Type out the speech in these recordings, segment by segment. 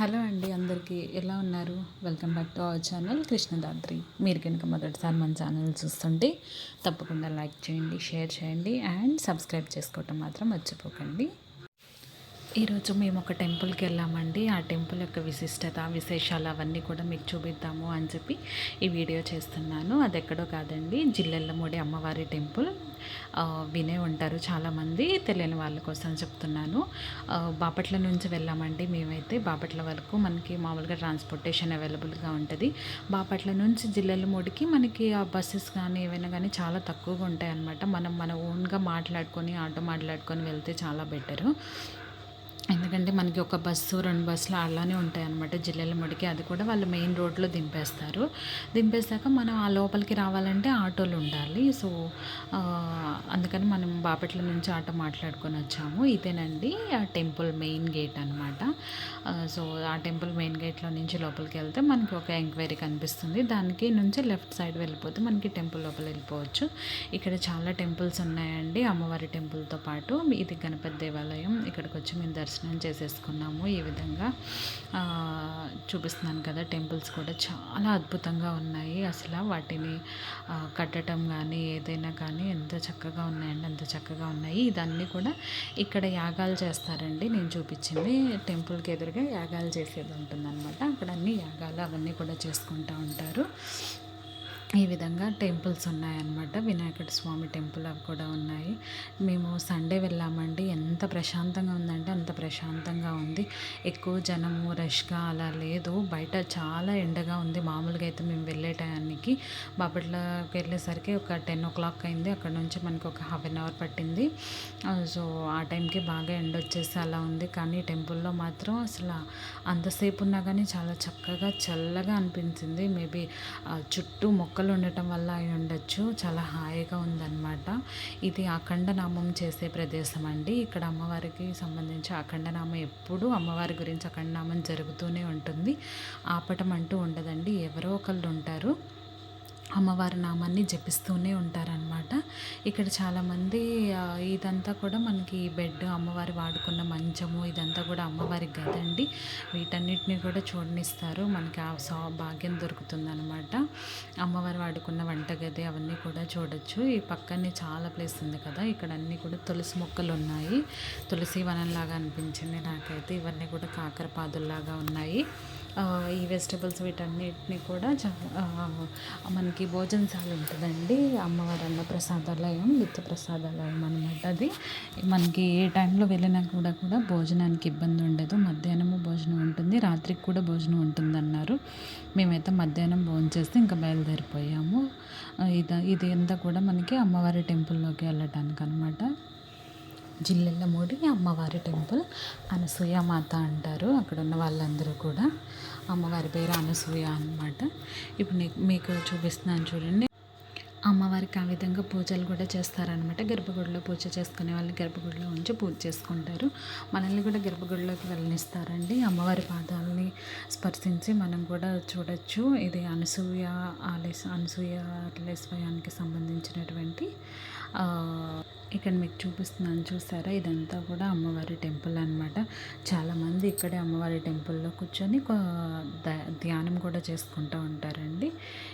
Hello అండి అందరికీ ఎలా ఉన్నారు? Welcome back to our channel Krishnadadri. మీరు కనుక మొదటిసారి మన ఛానల్ చూస్తుంటే తప్పకుండా లైక్ చేయండి షేర్ చేయండి అండ్ సబ్స్క్రైబ్ చేసుకోవటం మాత్రం మర్చిపోకండి. ఈరోజు మేము ఒక టెంపుల్కి వెళ్ళామండి. ఆ టెంపుల్ యొక్క విశిష్టత విశేషాలు అవన్నీ కూడా మీకు చూపిద్దాము అని చెప్పి ఈ వీడియో చేస్తున్నాను. అది ఎక్కడో కాదండి జిల్లెల్లమూడి అమ్మవారి టెంపుల్. వినే ఉంటారు చాలామంది తెలియని వాళ్ళ కోసం చెప్తున్నాను. బాపట్ల నుంచి వెళ్ళామండి మేమైతే. బాపట్ల వరకు మనకి మామూలుగా ట్రాన్స్పోర్టేషన్ అవైలబుల్గా ఉంటుంది. బాపట్ల నుంచి జిల్లెల్లమూడికి మనకి ఆ బస్సెస్ కానీ ఏవైనా కానీ చాలా తక్కువగా ఉంటాయి అన్నమాట మనం మన ఓన్గా మాట్లాడుకొని ఆటో మాట్లాడుకొని వెళ్తే చాలా బెటరు. ఎందుకంటే మనకి ఒక బస్సు రెండు బస్సులు అలానే ఉంటాయి అనమాట జిల్లెల ముడికి అది కూడా వాళ్ళు మెయిన్ రోడ్లో దింపేస్తారు. దింపేశాక మనం ఆ లోపలికి రావాలంటే ఆటోలు ఉండాలి. సో అందుకని మనం బాపట్ల నుంచి ఆటో మాట్లాడుకొని వచ్చాము. ఇదేనండి ఆ టెంపుల్ మెయిన్ గేట్ అనమాట సో ఆ టెంపుల్ మెయిన్ గేట్లో నుంచి లోపలికి వెళ్తే మనకి ఒక ఎంక్వైరీ కనిపిస్తుంది. దానికి నుంచి లెఫ్ట్ సైడ్ వెళ్ళిపోతే మనకి టెంపుల్ లోపల వెళ్ళిపోవచ్చు. ఇక్కడ చాలా టెంపుల్స్ ఉన్నాయండి. అమ్మవారి టెంపుల్తో పాటు ఇది గణపతి దేవాలయం. ఇక్కడికి వచ్చి మేము దర్శనం దర్శనం చేసేసుకున్నాము ఈ విధంగా. చూపిస్తున్నాను కదా టెంపుల్స్ కూడా చాలా అద్భుతంగా ఉన్నాయి. అసలు వాటిని కట్టడం కానీ ఏదైనా కానీ ఎంత చక్కగా ఉన్నాయండి అంత చక్కగా ఉన్నాయి. ఇదన్నీ కూడా ఇక్కడ యాగాలు చేస్తారండి. నేను చూపించింది టెంపుల్కి ఎదురుగా యాగాలు చేసేది ఉంటుందన్నమాట. అక్కడ అన్ని యాగాలు అవన్నీ కూడా చేసుకుంటూ ఉంటారు. ఈ విధంగా టెంపుల్స్ ఉన్నాయన్నమాట. వినాయకుడి స్వామి టెంపుల్ అవి కూడా ఉన్నాయి. మేము సండే వెళ్ళామండి. ఎంత ప్రశాంతంగా ఉందంటే అంత ప్రశాంతంగా ఉంది. ఎక్కువ జనము రష్గా అలా లేదు. బయట చాలా ఎండగా ఉంది. మామూలుగా అయితే మేము వెళ్ళే టయానికి. బాపట్లకి వెళ్ళేసరికి ఒక టెన్ ఓ క్లాక్ అయింది. అక్కడ నుంచి మనకు ఒక హాఫ్ అన్ అవర్ పట్టింది. సో ఆ టైంకి బాగా ఎండ వచ్చేసి అలా ఉంది. కానీ టెంపుల్లో మాత్రం అసలు అంతసేపు ఉన్నా కానీ చాలా చక్కగా చల్లగా అనిపించింది. మేబీ చుట్టూ మొక్క మొక్కలు ఉండటం వల్ల అయి ఉండొచ్చు. చాలా హాయిగా ఉందన్నమాట. ఇది అఖండనామం చేసే ప్రదేశం అండి. ఇక్కడ అమ్మవారికి సంబంధించి అఖండనామం ఎప్పుడు అమ్మవారి గురించి అఖండనామం జరుగుతూనే ఉంటుంది. ఆపటం అంటూ ఉండదండి. ఎవరో ఒకళ్ళు ఉంటారు. అమ్మవారి నామాన్ని జపిస్తూనే ఉంటారనమాట ఇక్కడ చాలామంది ఇదంతా కూడా మనకి బెడ్ అమ్మవారి వాడుకున్న మంచము ఇదంతా కూడా అమ్మవారి గదండి. వీటన్నిటిని కూడా చూడనిస్తారు. మనకి ఆ సా భాగ్యం దొరుకుతుందనమాట అమ్మవారు వాడుకున్న వంటగది అవన్నీ కూడా చూడొచ్చు. ఈ పక్కనే చాలా ప్లేస్ ఉంది కదా ఇక్కడ అన్నీ కూడా తులసి మొక్కలు ఉన్నాయి. తులసి వనంలాగా అనిపించింది నాకైతే. ఇవన్నీ కూడా కాకరపాదుల్లాగా ఉన్నాయి. ఈ వెజిటబుల్స్ వీటన్నిటిని కూడా మనకి భోజనశాల ఉంటుందండి. అమ్మవారి అన్న ప్రసాదాలయం నిత్య ప్రసాదాలయం అనమాట అది. మనకి ఏ టైంలో వెళ్ళినా కూడా కూడా భోజనానికి ఇబ్బంది ఉండదు. మధ్యాహ్నము భోజనం ఉంటుంది రాత్రికి కూడా భోజనం ఉంటుందన్నారు. మేమైతే మధ్యాహ్నం భోజనం చేస్తే ఇంకా బయలుదేరిపోయాము. ఇది ఇది అంతా కూడా మనకి అమ్మవారి టెంపుల్లోకి వెళ్ళటానికి అనమాట జిల్లెళ్ళమూడి అమ్మవారి టెంపుల్ అనసూయ మాత అంటారు. అక్కడ ఉన్న వాళ్ళందరూ కూడా. అమ్మవారి పేరు అనసూయ అనమాట ఇప్పుడు మీకు చూపిస్తున్నాను చూడండి. అమ్మవారికి ఆ విధంగా పూజలు కూడా చేస్తారనమాట గర్భగుడిలో పూజ చేసుకునే వాళ్ళని గర్భగుడిలో ఉంచి పూజ చేసుకుంటారు. మనల్ని కూడా గర్భగుడిలోకి వెళ్ళనిస్తారండి. అమ్మవారి పాదాలని స్పర్శించి మనం కూడా చూడొచ్చు. ఇది అనసూయ ఆలయ అనసూయ ఆలయస్వయానికి సంబంధించినటువంటి ఇక్కడ మీకు చూపిస్తున్నాను చూసారా? ఇదంతా కూడా అమ్మవారి టెంపుల్ అనమాట చాలామంది ఇక్కడే అమ్మవారి టెంపుల్లో కూర్చొని ధ్యానం కూడా చేసుకుంటూ ఉంటారండి.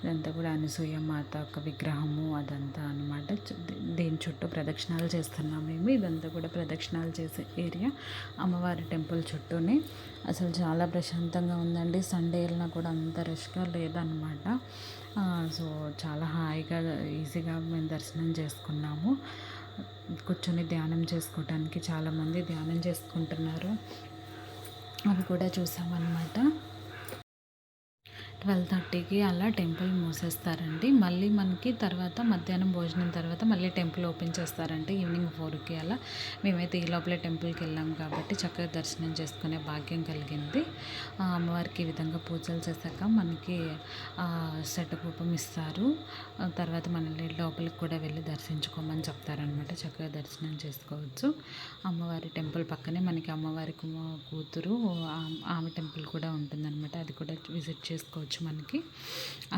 ఇదంతా కూడా అనసూయ మాత ఒక విగ్రహము అదంతా అనమాట దీని చుట్టూ ప్రదక్షిణాలు చేస్తున్నాం మేము. ఇదంతా కూడా ప్రదక్షిణాలు చేసే ఏరియా అమ్మవారి టెంపుల్ చుట్టూనే. అసలు చాలా ప్రశాంతంగా ఉందండి. సండే వెళ్ళినా కూడా అంత రష్గా లేదనమాట సో చాలా హాయిగా ఈజీగా మేము దర్శనం చేసుకున్నాము. కూర్చొని ధ్యానం చేసుకోవటానికి చాలామంది ధ్యానం చేసుకుంటున్నారు. అవి కూడా చూసామన్నమాట. ట్వెల్వ్ థర్టీకి అలా టెంపుల్ మూసేస్తారండి. మళ్ళీ మనకి తర్వాత మధ్యాహ్నం భోజనం తర్వాత మళ్ళీ టెంపుల్ ఓపెన్ చేస్తారంటే ఈవినింగ్ ఫోర్కి అలా. మేమైతే ఈ లోపలే టెంపుల్కి వెళ్ళాం కాబట్టి చక్కగా దర్శనం చేసుకునే భాగ్యం కలిగింది. అమ్మవారికి ఈ విధంగా పూజలు చేశాక మనకి శటకూపం ఇస్తారు. తర్వాత మనల్ని లోపలికి కూడా వెళ్ళి దర్శించుకోమని చెప్తారనమాట చక్కగా దర్శనం చేసుకోవచ్చు. అమ్మవారి టెంపుల్ పక్కనే మనకి అమ్మవారికి కూతురు ఆమె టెంపుల్ కూడా ఉంటుందన్నమాట. అది కూడా విజిట్ చేసుకోవచ్చు. చెప్పుకోవచ్చు మనకి.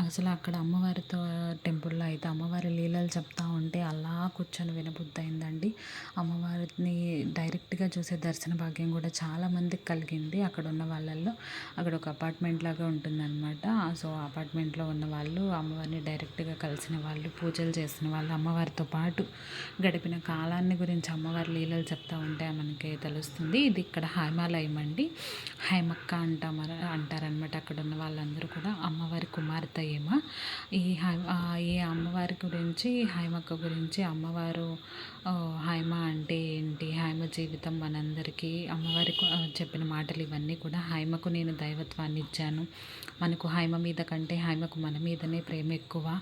అసలు అక్కడ అమ్మవారితో టెంపుల్లో అయితే అమ్మవారి లీలలు చెప్తా ఉంటే అలా కూర్చొని వినబుద్ధి అయిందండి అమ్మవారిని డైరెక్ట్గా చూసే దర్శన భాగ్యం కూడా చాలామందికి కలిగింది అక్కడ ఉన్న వాళ్ళల్లో. అక్కడ ఒక అపార్ట్మెంట్ లాగా ఉంటుందన్నమాట. సో అపార్ట్మెంట్లో ఉన్న వాళ్ళు అమ్మవారిని డైరెక్ట్గా కలిసిన వాళ్ళు పూజలు చేసిన వాళ్ళు అమ్మవారితో పాటు గడిపిన కాలాన్ని గురించి అమ్మవారి లీలలు చెప్తా ఉంటే మనకి తెలుస్తుంది. ఇది ఇక్కడ హైమాలయం అండి. హైమక్క అంటామర అంటారనమాట అక్కడ ఉన్న వాళ్ళందరూ కూడా అమ్మవారి కుమార్తె ఏమ. ఈ ఈ అమ్మవారి గురించి హైమక్క గురించి అమ్మవారు హైమ అంటే ఏంటి హైమ జీవితం మనందరికీ అమ్మవారి చెప్పిన మాటలు ఇవన్నీ కూడా హైమకు నేను దైవత్వాన్ని ఇచ్చాను. మనకు హైమ మీద కంటే హైమకు మన మీదనే ప్రేమ ఎక్కువ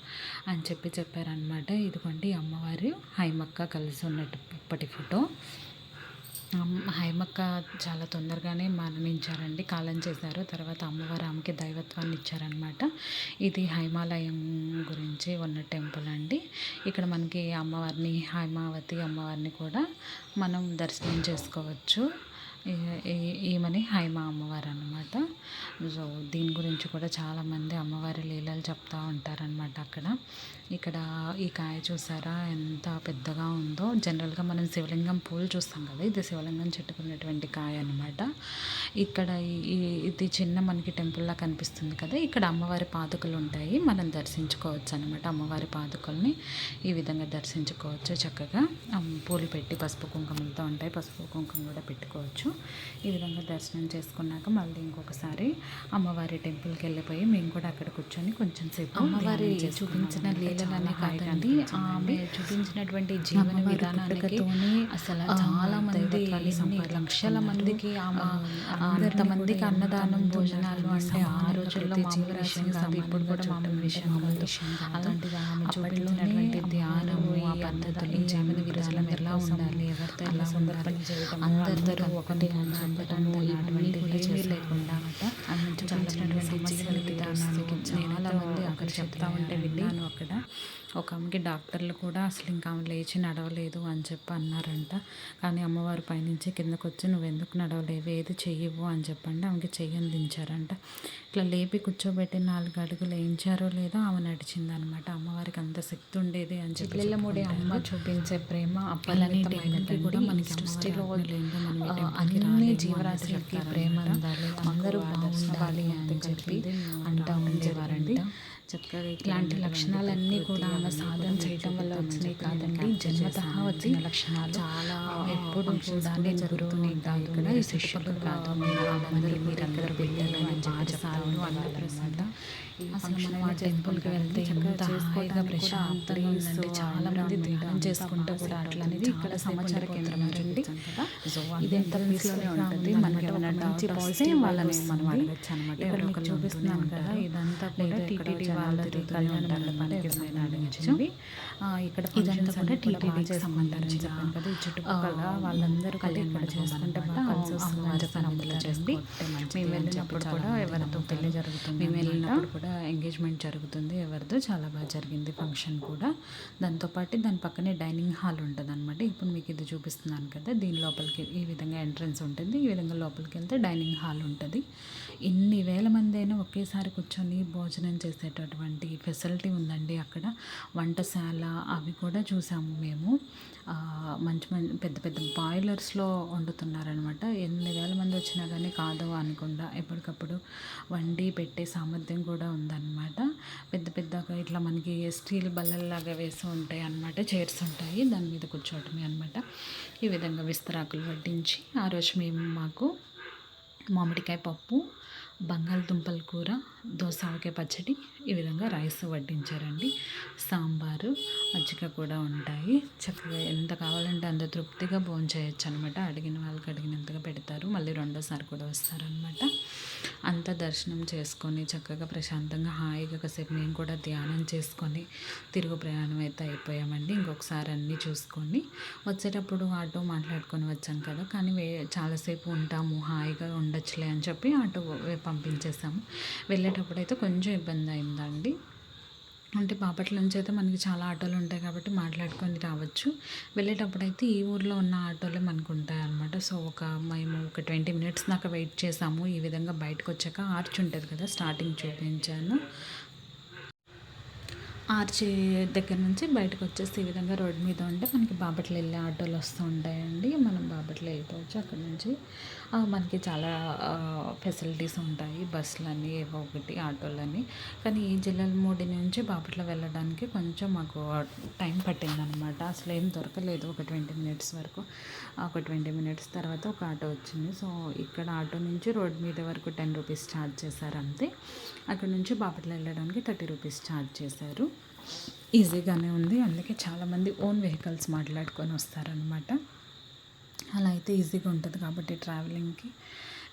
అని చెప్పి చెప్పారనమాట ఇదిగోండి అమ్మవారు హైమక్క కలిసి ఉన్నట్టు ఇప్పటి ఫోటో. హైమక్క చాలా తొందరగానే మరణించారండి. కాలం చేశారు. తర్వాత అమ్మవారు ఆమెకి దైవత్వాన్ని ఇచ్చారనమాట ఇది హైమాలయం గురించి ఉన్న టెంపుల్ అండి. ఇక్కడ మనకి అమ్మవారిని హైమావతి అమ్మవారిని కూడా మనం దర్శనం చేసుకోవచ్చు. ఈమెని హైమ అమ్మవారు అనమాట సో దీని గురించి కూడా చాలామంది అమ్మవారి లీలలు చెప్తూ ఉంటారనమాట అక్కడ. ఇక్కడ ఈ కాయ చూసారా? ఎంత పెద్దగా ఉందో. జనరల్గా మనం శివలింగం పూలు చూస్తాం కదా. ఇది శివలింగం చెట్టుకున్నటువంటి కాయ అనమాట ఇక్కడ ఇది చిన్న మనకి టెంపుల్లా కనిపిస్తుంది కదా. ఇక్కడ అమ్మవారి పాదుకలు ఉంటాయి. మనం దర్శించుకోవచ్చు అనమాట అమ్మవారి పాదుకల్ని. ఈ విధంగా దర్శించుకోవచ్చు చక్కగా. పూలు పెట్టి పసుపు కుంకుమలతో ఉంటాయి. పసుపు కుంకుమ కూడా పెట్టుకోవచ్చు. ఈ విధంగా దర్శనం చేసుకున్నాక మళ్ళీ ఇంకొకసారి అమ్మవారి టెంపుల్కి వెళ్ళిపోయి మేము కూడా అక్కడ కూర్చొని కొంచెం సేపు అమ్మవారి చూపించిన లీలలనే కాదండి. ఆమె చూపించినటువంటి జీవన విధానానికి అసలు చాలా మంది లక్షల మందికి అంతమందికి అన్నదానం భోజనాలు అంటే ఆ రోజుల్లో మామూలు విషయం కాదు. ఇప్పుడు కూడా మామూలు విషయం కాదు. అలాంటిది ఆమె చూపించినటువంటి ధ్యానము ఆ పద్ధతులు జీవన విధానం ఎలా ఉండాలి ఎవరితో ఎలా ఉండాలి అందరూ ఒకటి ఇవన్నీ కూడా లేకుండా ఆమె చూపించినటువంటి సమస్యల విధానానికి చాలా మంది అక్కడ చెప్తా ఉంటే విన్నాను అక్కడ. ఒక ఆమెకి డాక్టర్లు కూడా అసలు ఇంకా ఆమె లేచి నడవలేదు అని చెప్పి అన్నారంట. కానీ అమ్మవారు పైనుంచి కిందకు వచ్చి నువ్వు ఎందుకు నడవలేవు? ఏది చెయ్యవు? అని చెప్పండి. ఆమెకి చెయ్యి అందించారంట. ఇట్లా లేపి కూర్చోబెట్టి నాలుగు అడుగులు వేయించారో లేదో ఆమె నడిచింది అనమాట అమ్మవారికి అంత శక్తి ఉండేది అని చెప్పి పిల్లలముడి అమ్మ చూపించే ప్రేమ అప్పలనితమైనది కూడా మనకి సృష్టిలో అన్ని జీవరాశులకి ప్రేమ అందాలి అందరూ బాగుండాలి అని చెప్పి అంటూ ఉండేవారండి. చక్కగా ఇట్లాంటి లక్షణాలన్నీ కూడా ఆమె సాధన చేయటం వల్ల వచ్చినాయి కాదండి. జన్మత వచ్చిన లక్షణాలు చాలా ఎప్పుడు కూడా జరుగుతూనే కాదు కూడా ఈ శిష్యులు కాదు అందరూ మీరు అందరూ పిల్లలు అని అన్నప్రసాద అసలు మనం ఆ టెంపుల్కి వెళ్తే ఎంత హాయిగా ప్రశాంతంగా ఉందండి చాలా మంది ధ్యానం చేసుకుంటూ కూడా అట్లా అనేది ఇక్కడ సమాచార కేంద్రం ఉంటుంది సో ఇది ఎంత పీస్లోనే ఉంటుంది. మనకి ఏమైనా నుంచి పాజిటివ్ వాళ్ళని మనం అడగచ్చు అనమాట ఇక్కడ చూపిస్తున్నాను కదా ఇదంతా కూడా టీటీడీ వాళ్ళది కళ్యాణ మండపానికి అడగచ్చు. ఇక్కడ ఇదంతా కూడా టీటీడీకి సంబంధించి చెప్పాను కదా. ఈ చుట్టుపక్కల వాళ్ళందరూ కూడా ఇక్కడ చేసుకుంటే కలిసి చెప్పి నమ్ముతారండి మేము వెళ్ళినప్పుడు కూడా ఎవరితో పెళ్ళి జరుగుతుంది మేము వెళ్ళినప్పుడు కూడా ఎంగేజ్మెంట్ జరుగుతుంది ఎవరిదో చాలా బాగా జరిగింది ఫంక్షన్ కూడా. దాంతోపాటు దాని పక్కనే డైనింగ్ హాల్ ఉంటుంది అనమాట ఇప్పుడు మీకు ఇది చూపిస్తున్నాను కదా దీని లోపలికి ఈ విధంగా ఎంట్రన్స్ ఉంటుంది. ఈ విధంగా లోపలికి వెళ్తే డైనింగ్ హాల్ ఉంటుంది. ఇన్ని వేల మంది అయినా ఒకేసారి కూర్చొని భోజనం చేసేటటువంటి ఫెసిలిటీ ఉందండి అక్కడ. వంటశాల అవి కూడా చూసాము మేము. మంచి మంచి పెద్ద పెద్ద బాయిలర్స్లో వండుతున్నారనమాట ఎన్ని వేల మంది వచ్చినా కానీ కాదు అనకుండా ఎప్పటికప్పుడు వండి పెట్టే సామర్థ్యం కూడా ఉందన్నమాట. పెద్ద పెద్దగా ఇట్లా మనకి స్టీల్ బల్లల్లాగా వేసి ఉంటాయి అన్నమాట. చైర్స్ ఉంటాయి. దాని మీద కూర్చోవటమే అనమాట ఈ విధంగా విస్తరాకులు వడ్డించి ఆ రోజు మేము మాకు మామిడికాయ పప్పు బంగాళదుంపల కూర దోసకాయ పచ్చడి ఈ విధంగా రైస్ వడ్డించారండి. సాంబారు మజ్జిగ కూడా ఉంటాయి. చక్కగా ఎంత కావాలంటే అంత తృప్తిగా భోంచేయచ్చు అనమాట అడిగిన వాళ్ళకి అడిగినంతగా పెడతారు. మళ్ళీ రెండోసారి కూడా వస్తారనమాట అంత దర్శనం చేసుకొని చక్కగా ప్రశాంతంగా హాయిగా కాసేపు మేము కూడా ధ్యానం చేసుకొని తిరుగు ప్రయాణం అయితే అయిపోయామండి. ఇంకొకసారి అన్నీ చూసుకొని వచ్చేటప్పుడు ఆటో మాట్లాడుకొని వచ్చాం కదా. కానీ వే చాలాసేపు ఉంటాము హాయిగా ఉండొచ్చులే అని చెప్పి ఆటో పంపించేసాము. వెళ్ళేటప్పుడు అయితే కొంచెం ఇబ్బంది అయిందండి. అంటే బాపట్ల నుంచి అయితే మనకి చాలా ఆటోలు ఉంటాయి కాబట్టి మాట్లాడుకొని రావచ్చు. వెళ్ళేటప్పుడు అయితే ఈ ఊర్లో ఉన్న ఆటోలే మనకు ఉంటాయి అన్నమాట సో ఒక మేము ఒక ట్వంటీ మినిట్స్ దాకా వెయిట్ చేసాము. ఈ విధంగా బయటకు వచ్చాక ఆర్చ్ ఉంటుంది కదా స్టార్టింగ్ చూపించాను. ఆర్చి దగ్గర నుంచి బయటకు వచ్చేసి ఈ విధంగా రోడ్డు మీద ఉంటే మనకి బాపట్ల వెళ్ళే ఆటోలు వస్తూ ఉంటాయండి. మనం బాపట్ల వెళ్ళిపోవచ్చు అక్కడ నుంచి. మనకి చాలా ఫెసిలిటీస్ ఉంటాయి. బస్సులని ఏవో ఒకటి ఆటోలని. కానీ ఈ జిల్లాల మూడి నుంచి బాపట్ల వెళ్ళడానికి కొంచెం మాకు టైం పట్టిందనమాట. అసలు ఏం దొరకలేదు. ఒక ట్వంటీ మినిట్స్ వరకు ఒక ట్వంటీ మినిట్స్ తర్వాత ఒక ఆటో వచ్చింది. సో ఇక్కడ ఆటో నుంచి రోడ్ మీద వరకు టెన్ రూపీస్ ఛార్జ్ చేశారు అంతే. అక్కడ నుంచి బాపట్ల వెళ్ళడానికి థర్టీ రూపీస్ ఛార్జ్ చేశారు. ఈజీగానే ఉంది. అందుకే చాలామంది ఓన్ వెహికల్స్ మాట్లాడుకొని వస్తారనమాట అలా అయితే ఈజీగా ఉంటుంది కాబట్టి ట్రావెలింగ్కి.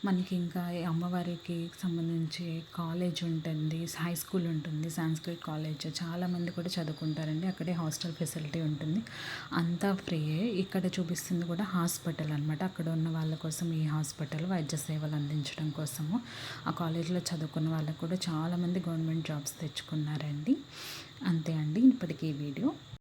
మనకి ఇంకా అమ్మవారికి సంబంధించి కాలేజ్ ఉంటుంది హై స్కూల్ ఉంటుంది సాంస్క్రిట్ కాలేజ్. చాలామంది కూడా చదువుకుంటారండి. అక్కడే హాస్టల్ ఫెసిలిటీ ఉంటుంది. అంతా ఫ్రీయే. ఇక్కడ చూపిస్తుంది కూడా హాస్పిటల్ అనమాట అక్కడ ఉన్న వాళ్ళ కోసం ఈ హాస్పిటల్ వైద్య సేవలు అందించడం కోసము. ఆ కాలేజ్లో చదువుకున్న వాళ్ళకు కూడా చాలామంది గవర్నమెంట్ జాబ్స్ తెచ్చుకున్నారండి. అంతే అండి ఇప్పటికీ ఈ వీడియో.